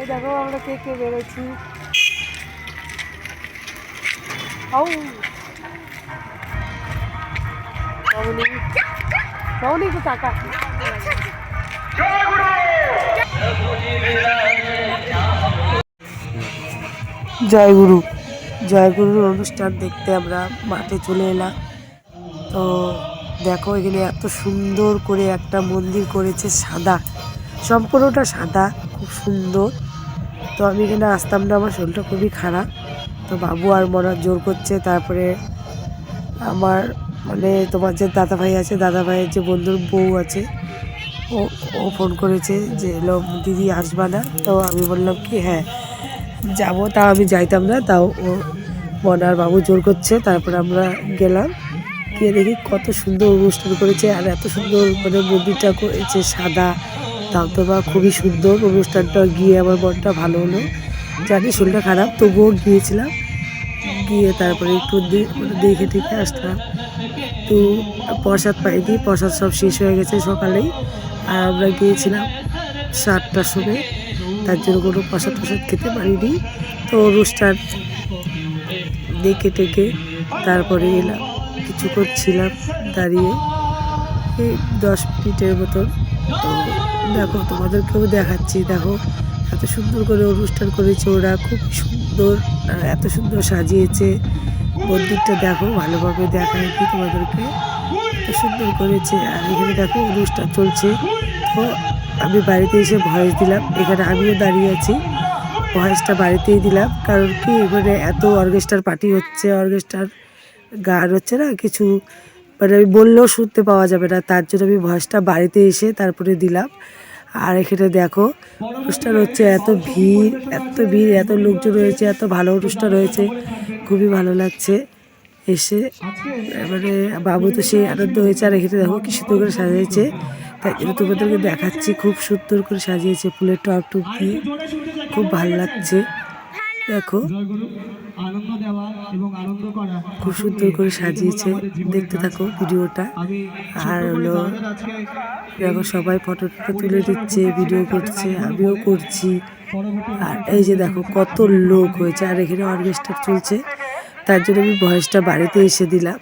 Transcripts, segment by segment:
এই দেখো আমরা কে কে বেরোচ্ছি। একটু টাকা জয়গুরু জয়গুরুর অনুষ্ঠান দেখতে আমরা মাঠে চলে এলাম। তো দেখো, এখানে এত সুন্দর করে একটা মন্দির করেছে সাদা। সম্পূর্ণটা সাদা, খুব সুন্দর। তো আমি এখানে আসতাম না, আমার শরীরটা খুবই খারাপ। তো বাবু আর মনার জোর করছে, তারপরে আমার মানে তোমার যে দাদা ভাই আছে দাদা ভাইয়ের যে বন্ধুর বউ আছে, ও ও ফোন করেছে যে এলো দিদি আসবা না? তো আমি বললাম কি হ্যাঁ যাব। তাও আমি যাইতাম না, তাও ও মনার বাবু জোর করছে, তারপরে আমরা গেলাম। গিয়ে দেখি কত সুন্দর অনুষ্ঠান করেছে, আর এত সুন্দর মানে মন্দিরটা করেছে, সাদা তাও তো বা খুবই সুন্দর অনুষ্ঠানটা গিয়ে আমার মনটা ভালো হলো। জানি শরীরটা খারাপ, তবুও গিয়েছিলাম। গিয়ে তারপরে একটু মানে দেখে টেখে আসলাম। তো প্রসাদ পাইনি, প্রসাদ সব শেষ হয়ে গেছে সকালেই। আর আমরা গিয়েছিলাম সাতটার সময়। তার জন্য কোনো প্রসাদ টসাদ খেতে পারিনি। তো অনুষ্ঠান দেখে টেকে তারপরে এলাম। কিছু করছিলাম, দাঁড়িয়ে। এই দশ মিনিটের মতন। দেখো, তোমাদেরকেও দেখাচ্ছি, দেখো। এত সুন্দর করে অনুষ্ঠান করেছে ওরা, খুব সুন্দর এত সুন্দর সাজিয়েছে। মন্দিরটা দেখো, ভালোভাবে দেখায় কি তোমাদেরকে? এত সুন্দর করেছে, আর এখানে দেখো অনুষ্ঠান চলছে। তো আমি বাড়িতে এসে ভয়েস দিলাম, এখানে আমিও দাঁড়িয়ে আছি। ভয়েসটা বাড়িতেই দিলাম, কারণ কি এখানে এত অর্কেস্ট্রার পার্টি হচ্ছে, অর্কেস্ট্রার গান হচ্ছে না, কিছু মানে আমি বললেও শুনতে পাওয়া যাবে না। তার জন্য আমি ভয়েসটা বাড়িতে এসে তারপরে দিলাম। আর এখানে দেখো, অনুষ্ঠান হচ্ছে, এত ভিড় এত ভিড়, এত লোকজন রয়েছে, এত ভালো অনুষ্ঠান হয়েছে খুবই ভালো লাগছে এসে। মানে বাবু তো সেই আনন্দ হয়েছে। আর এখানে দেখো কি সুন্দর করে সাজিয়েছে। তাই জন্য তোমাদেরকে দেখাচ্ছি। খুব সুন্দর করে সাজিয়েছে ফুলের টপ টুপ দিয়ে খুব ভালো লাগছে। দেখো জয়গুরু আনন্দ দেওয়া এবং আনন্দ করা। খুব সুন্দর করে সাজিয়েছে। দেখতে থাকো ভিডিওটা। আর হলো দেখো সবাই ফটো টটো তুলে দিচ্ছে ভিডিও করছে আমিও করছি। আর এই যে দেখো কত লোক হয়েছে আর এখানে অর্কেস্ট্রা চলছে। তার জন্য আমি ভয়েসটা বাড়িতে এসে দিলাম।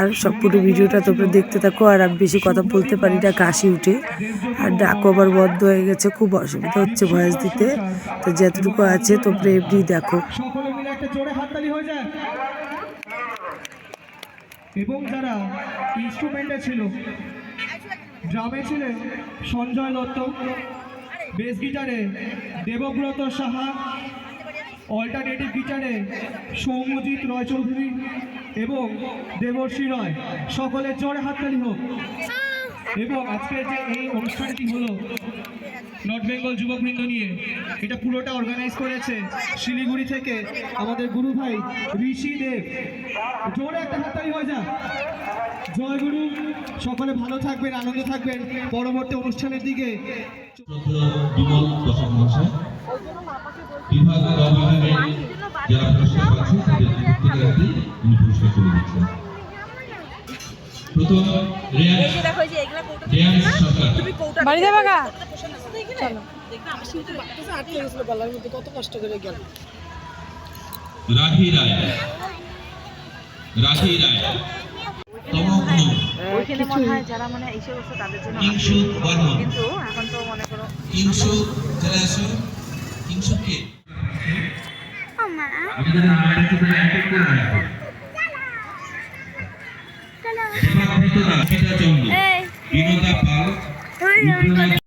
আর সম্পূর্ণ ভিডিওটা তোমরা দেখতে থাকো, আর আমি বেশি কথা বলতে পারি না, কাশি উঠে। আর ডাকও আবার বন্ধ হয়ে গেছে, খুব অসুবিধা হচ্ছে ভয়েস দিতে। তো যতটুকু আছে তোমরা এমনি দেখো। এবং যারা ইনস্ট্রুমেন্টে ছিল ড্রামে ছিলেন সঞ্জয় দত্ত বেস গিটারে দেবব্রত সাহা অল্টারনেটিভ গিটারে সৌম্যজিৎ রয় চৌধুরী এবং দেবর্ষী রয় সকলে জোরে হাততালি হোক। এবং আজকে যে এই অনুষ্ঠানটি হলো নর্থ বেঙ্গল যুবকবৃন্দ নিয়ে, এটা পুরোটা অর্গানাইজ করেছে শিলিগুড়ি থেকে আমাদের গুরু ভাই ঋষি দেব। জোরে একটা হাততালি হয়ে যা জয় গুরু। সকলে ভালো থাকবেন, আনন্দ থাকবেন। পরবর্তী অনুষ্ঠানের দিকে যারা হাতে উনি পুরস্কার তুলে দিচ্ছেন প্রথম রেয়ান্স সরকার। বাড়ি যাবে গা। রাখি রায়। রাখি রায়। ওইখানে মনে হয় যারা মানে এসে বসে তাদের জন্য কিন্তু এখন তো মনে করো কিংসু চলে আসো কিংসু কে? আমাদের নামটা কি করে রাখো দেবাবৃত রাখিতা চন্দ্র। বিনোদা পাল রুদ্রনাথ